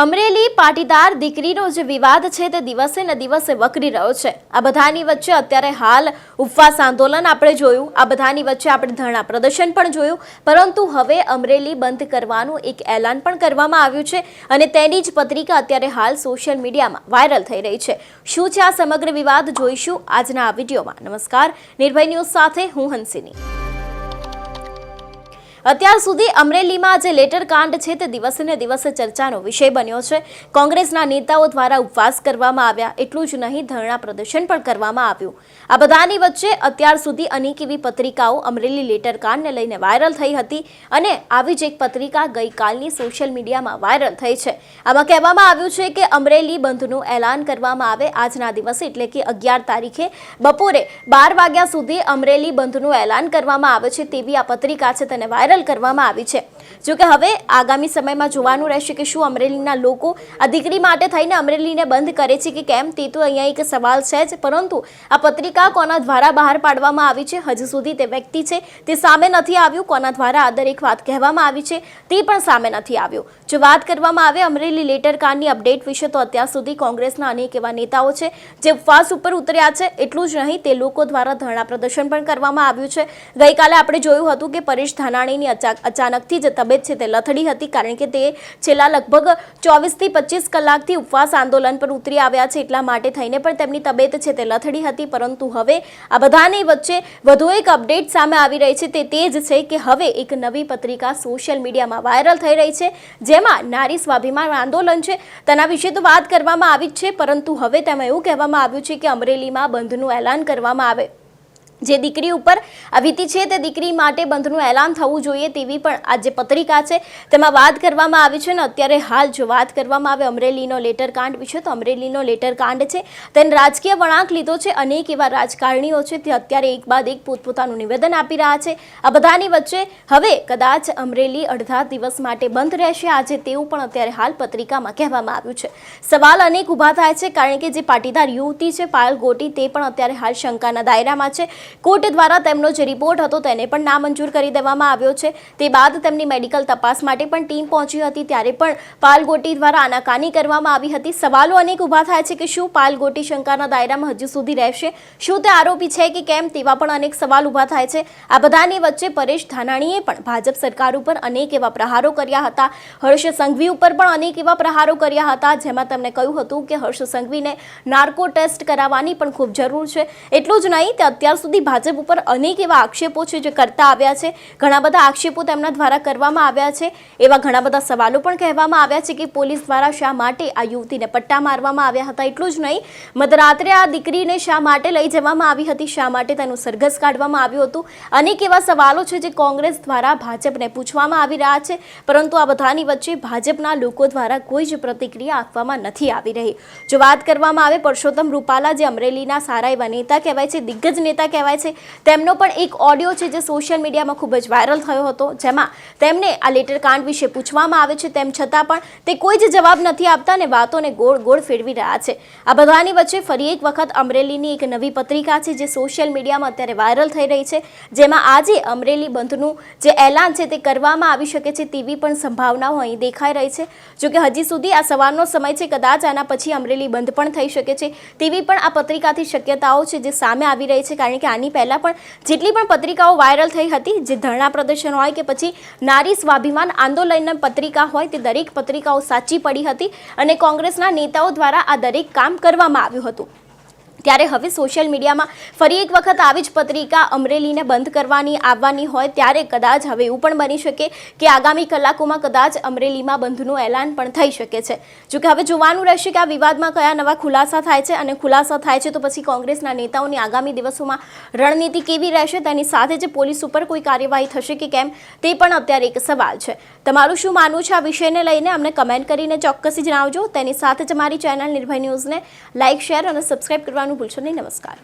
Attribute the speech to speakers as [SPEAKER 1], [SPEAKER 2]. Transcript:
[SPEAKER 1] અમરેલી પાટીદાર દીકરીનો જે વિવાદ છે તે દિવસે ને દિવસે વકરી રહ્યો છે. આ બધાની વચ્ચે અત્યારે હાલ ઉપવાસ આંદોલન આપણે જોયું. આ બધાની વચ્ચે આપણે ધરણા પ્રદર્શન પણ જોયું. પરંતુ હવે અમરેલી બંધ કરવાનું એક એલાન પણ કરવામાં આવ્યું છે અને તેની જ પત્રિકા અત્યારે હાલ સોશિયલ મીડિયામાં વાયરલ થઈ રહી છે. શું છે આ સમગ્ર વિવાદ જોઈશું આજના આ વિડીયોમાં. નમસ્કાર. નિર્ભય ન્યૂઝ સાથે હું હંસિની. અત્યાર સુધી અમરેલીમાં જે લેટર કાંડ છે તે દિવસે ને દિવસે ચર્ચાનો વિષય બન્યો છે. કોંગ્રેસના નેતાઓ દ્વારા ઉપવાસ કરવામાં આવ્યા. એટલું જ નહીં, ધરણા પ્રદર્શન પણ કરવામાં આવ્યું. આ બધાની વચ્ચે અત્યાર સુધી અનેક એવી પત્રિકાઓ અમરેલી લેટર કાંડને લઈને વાયરલ થઈ હતી અને આવી જ એક પત્રિકા ગઈકાલની સોશિયલ મીડિયામાં વાયરલ થઈ છે. આમાં કહેવામાં આવ્યું છે કે અમરેલી બંધનું એલાન કરવામાં આવે આજના દિવસે એટલે કે અગિયાર તારીખે બપોરે બાર વાગ્યા સુધી અમરેલી બંધનું એલાન કરવામાં આવે છે તેવી આ પત્રિકા છે તેને વાયરલ કરવામાં આવી છે. જોકે હવે આગામી સમયમાં જોવાનું રહેશે કે શું અમરેલીના લોકો આ દીકરી માટે થઈને અમરેલીને બંધ કરે છે કે કેમ, તે તો અહીંયા એક સવાલ છે જ. પરંતુ આ પત્રિકા કોના દ્વારા બહાર પાડવામાં આવી છે? હજુ સુધી તે વ્યક્તિ છે, તે સામે નથી આવ્યું. કોના દ્વારા આ દરેક વાત કહેવામાં આવી છે, તે પણ સામે નથી આવ્યું. જો વાત કરવામાં આવે અમરેલી લેટર કાંડની અપડેટ વિશે, તો અત્યાર સુધી કોંગ્રેસના અનેક એવા નેતાઓ છે, જે ઉપવાસ ઉપર ઉતર્યા છે. એટલું જ નહીં, તે લોકો દ્વારા ધરણા પ્રદર્શન પણ કરવામાં આવ્યું છે. ગઈકાલે આપણે જોયું હતું કે પરેશ ધાનાણીની અચા- અચાનકથી જે તબિયત છે તે લથડી હતી કારણ કે તે છેલ્લા લગભગ ચોવીસથી પચીસ કલાકથી ઉપવાસ આંદોલન પર ઉતરી આવ્યા છે એટલા માટે થઈને પણ તેમની તબિયત છે તે લથડી હતી, પરંતુ હવે આ બધાની વચ્ચે વધુ એક અપડેટ સામે આવી રહી છે તે તે જ છે કે હવે એક નવી પત્રિકા સોશિયલ મીડિયામાં વાયરલ થઈ રહી છે, જેમાં નારી સ્વાભિમાન આંદોલન છે તેના વિશે તો વાત કરવામાં આવી જ છે, પરંતુ હવે તેમાં એવું કહેવામાં આવ્યું છે કે અમરેલીમાં બંધનું એલાન કરવામાં આવે. જે દીકરી ઉપર વીતી છે તે દીકરી માટે બંધનું એલાન થવું જોઈએ તેવી પણ આ જે પત્રિકા છે. તેમાં વાત કરવામાં આવી છે ને અત્યારે હાલ જો વાત કરવામાં આવે અમરેલીનો લેટર કાંડ વિશે તો અમરેલીનો લેટર કાંડ છે. તેને રાજકીય વળાંક લીધો છે, અનેક એવા રાજકારણીઓ છે તે અત્યારે એક બાદ એક પોતપોતાનું નિવેદન આપી રહ્યા છે. આ બધાની વચ્ચે હવે કદાચ અમરેલી અડધા દિવસ માટે બંધ રહેશે આજે તેવું પણ અત્યારે હાલ પત્રિકામાં કહેવામાં આવ્યું છે. સવાલ અનેક ઊભા થાય છે, કારણ કે જે પાટીદાર યુવતી છે, પાયલ ગોટી, તે પણ અત્યારે હાલ શંકાના દાયરામાં છે. કોર્ટ દ્વારા તેમનો જે રિપોર્ટ હતો તેને પણ નામંજૂર કરી દેવામાં આવ્યો છે. તે બાદ તેમની મેડિકલ તપાસ માટે પણ ટીમ પહોંચી હતી ત્યારે પણ પાલગોટી દ્વારા આનાકાની કરવામાં આવી હતી. સવાલો અનેક ઊભા થાય છે કે શું પાલગોટી શંકાના દાયરામાં હજુ સુધી રહેશે? શું તે આરોપી છે કે કેમ? તેવા પણ અનેક સવાલ ઊભા થાય છે. આ બધાની વચ્ચે પરેશ ધાનાણીએ પણ ભાજપ સરકાર ઉપર અનેક એવા પ્રહારો કર્યા હતા. હર્ષ સંઘવી ઉપર પણ અનેક એવા પ્રહારો કર્યા હતા, જેમાં તેમણે કહ્યું હતું કે હર્ષ સંઘવીને નાર્કો ટેસ્ટ કરાવવાની પણ ખૂબ જરૂર છે. એટલું જ નહીં, તે અત્યાર સુધી ભાજપ ઉપર અનેક એવા આક્ષેપો છે જે કરતા આવ્યા છે. ઘણા બધા આક્ષેપો તેમના દ્વારા કરવામાં આવ્યા છે. એવા ઘણા બધા સવાલો પણ કહેવામાં આવ્યા છે કે પોલીસ દ્વારા શા માટે આ યુવતીને પટ્ટા મારવામાં આવ્યા હતા? એટલું જ નહીં, મધરાત્રે આ દીકરીને શા માટે લઈ જવામાં આવી હતી? શા માટે તેનું સરઘસ કાઢવામાં આવ્યું હતું? અનેક એવા સવાલો છે જે કોંગ્રેસ દ્વારા ભાજપને પૂછવામાં આવી રહ્યા છે. પરંતુ આ બધાની વચ્ચે ભાજપના લોકો દ્વારા કોઈ જ પ્રતિક્રિયા આપવામાં નથી આવી રહી. જો વાત કરવામાં આવે, પરસોત્તમ રૂપાલા જે અમરેલીના સારા એવા નેતા કહેવાય છે, દિગ્ગજ નેતા કહેવાય છે. તેમનો પણ એક ઓડિયો છે જે સોશિયલ મીડિયામાં ખૂબ જ વાયરલ થયો હતો. જેમાં તેમને આ લેટર કાંડ વિશે પૂછવામાં આવે છે. તેમ છતાં પણ તે કોઈ જ જવાબ નથી આપતા અને વાતોને ગોળ ગોળ ફેરવી રહ્યા છે. આ બધાની વચ્ચે ફરી એક વખત અમરેલીની એક નવી પત્રિકા છે જે સોશિયલ મીડિયામાં અત્યારે વાયરલ થઈ રહી છે. જેમાં આજે અમરેલી બંધનું જે એલાન છે તે કરવામાં આવી શકે છે તેવી પણ સંભાવનાઓ અહીં દેખાઈ રહી છે. જોકે હજી સુધી આ સવારનો સમય છે, કદાચ આના પછી અમરેલી બંધ પણ થઈ શકે છે. તેવી પણ આ પત્રિકાથી શક્યતાઓ છે જે સામે આવી રહી છે, કારણ કે આની પહેલાં પણ જેટલી પણ પત્રિકાઓ વાયરલ થઈ હતી, જે ધરણા પ્રદર્શન હોય કે પછી નારી સ્વાભિમાન આંદોલનની પત્રિકા હોય, તે દરેક પત્રિકાઓ સાચી પડી હતી અને કોંગ્રેસના નેતાઓ દ્વારા આ દરેક કામ કરવામાં આવ્યું હતું. ત્યારે હવે સોશિયલ મીડિયામાં ફરી એક વખત આવી જ પત્રિકા અમરેલીને બંધ કરવાની, આવવાની હોય ત્યારે કદાચ હવે એવું પણ બની શકે કે આગામી કલાકોમાં કદાચ અમરેલીમાં બંધનું એલાન પણ થઈ શકે છે. જોકે હવે જોવાનું રહેશે કે આ વિવાદમાં કયા નવા ખુલાસા થાય છે અને ખુલાસા થાય છે તો પછી કોંગ્રેસના નેતાઓની આગામી દિવસોમાં રણનીતિ કેવી રહેશે, તેની સાથે જ પોલીસ ઉપર કોઈ કાર્યવાહી થશે કે કેમ, તે પણ અત્યારે એક સવાલ છે. તમારું શું માનવું છે આ વિષયને લઈને? અમને કમેન્ટ કરીને ચોક્કસ જણાવજો. તેની સાથે જ અમારી ચેનલ નિર્ભય ન્યૂઝને લાઇક શેર અને સબસ્ક્રાઇબ કરવાનું ભૂલશો નહીં. નમસ્કાર.